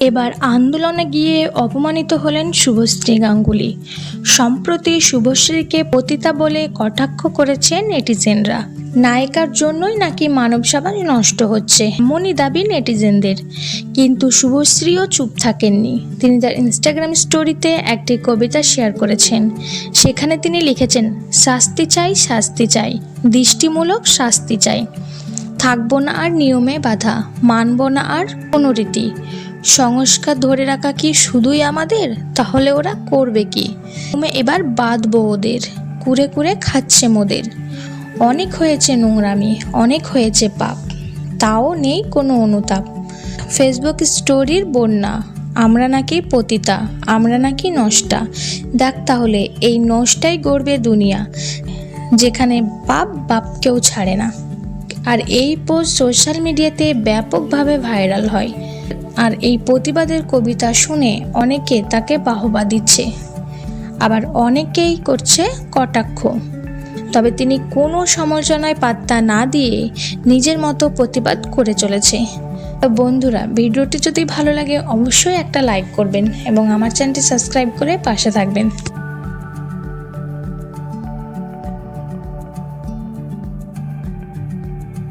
এবার আন্দোলনে গিয়ে অপমানিত হলেন শুভশ্রী গাঙ্গুলি। সম্প্রতি শুভশ্রীকে পতিতা বলে কটাক্ষ করেছেন নেটিজেনরা। নায়িকার জন্যই নাকি মানব সমাজ নষ্ট হচ্ছে, এমনই দাবি নেটিজেনদের। কিন্তু শুভশ্রীও চুপ থাকেননি। তিনি তার ইনস্টাগ্রাম স্টোরিতে একটি কবিতা শেয়ার করেছেন। সেখানে তিনি লিখেছেন, শাস্তি চাই শাস্তি চাই, দৃষ্টিমূলক শাস্তি চাই। থাকব না আর নিয়মে বাধা, মানব না আর কোনো রীতি। সংস্কার ধরে রাখা কি শুধুই আমাদের? তাহলে ওরা করবে কি? তুমি এবার বাঁধবো ওদের। কুরে কুরে খাচ্ছে মোদের। অনেক হয়েছে নোংরামি, অনেক হয়েছে পাপ। তাও নেই কোনো অনুতাপ। ফেসবুক স্টোরির বন্যা। আমরা নাকি পতিতা, আমরা নাকি নষ্টা। দেখ তাহলে, এই নষ্টাই গড়বে দুনিয়া, যেখানে বাপ বাপকেও ছাড়ে না। আর এই পোস্ট সোশ্যাল মিডিয়াতে ব্যাপকভাবে ভাইরাল হয়। আর এই প্রতিবাদের কবিতা শুনে অনেকে তাকে বাহবা দিচ্ছে। আবার অনেকেই করছে কটাক্ষ। তবে তিনি কোনো সমালোচনায় পাত্তা না দিয়ে নিজের মতো প্রতিবাদ করে চলেছে। তো বন্ধুরা, ভিডিওটি যদি ভালো লাগে, অবশ্যই একটা লাইক করবেন এবং আমার চ্যানেলটি সাবস্ক্রাইব করে পাশে থাকবেন।